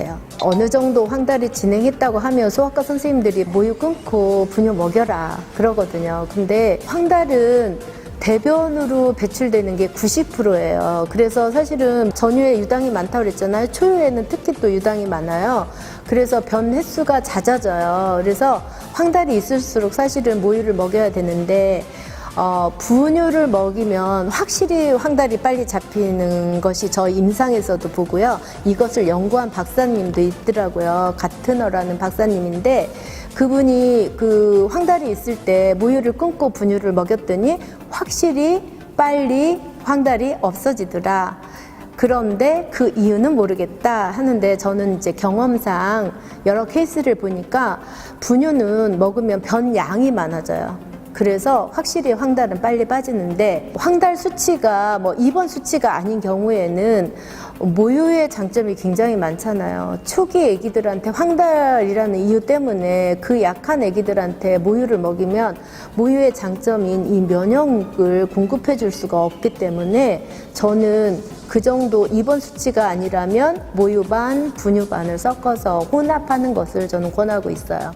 같아요. 어느 정도 황달이 진행했다고 하면 소아과 선생님들이 모유 끊고 분유 먹여라 그러거든요. 근데 황달은 대변으로 배출되는 게 90%예요. 그래서 사실은 전유에 유당이 많다고 그랬잖아요. 초유에는 특히 또 유당이 많아요. 그래서 변 횟수가 잦아져요. 그래서 황달이 있을수록 사실은 모유를 먹여야 되는데 어, 분유를 먹이면 확실히 황달이 빨리 잡히는 것이 저 임상에서도 보고요. 이것을 연구한 박사님도 있더라고요. 가트너라는 박사님인데 그분이 그 황달이 있을 때 모유를 끊고 분유를 먹였더니 확실히 빨리 황달이 없어지더라. 그런데 그 이유는 모르겠다 하는데 저는 이제 경험상 여러 케이스를 보니까 분유는 먹으면 변 양이 많아져요. 그래서 확실히 황달은 빨리 빠지는데 황달 수치가 뭐 입원 수치가 아닌 경우에는 모유의 장점이 굉장히 많잖아요. 초기 아기들한테 황달이라는 이유 때문에 그 약한 아기들한테 모유를 먹이면 모유의 장점인 이 면역을 공급해 줄 수가 없기 때문에 저는 그 정도 입원 수치가 아니라면 모유 반, 분유 반을 섞어서 혼합하는 것을 저는 권하고 있어요.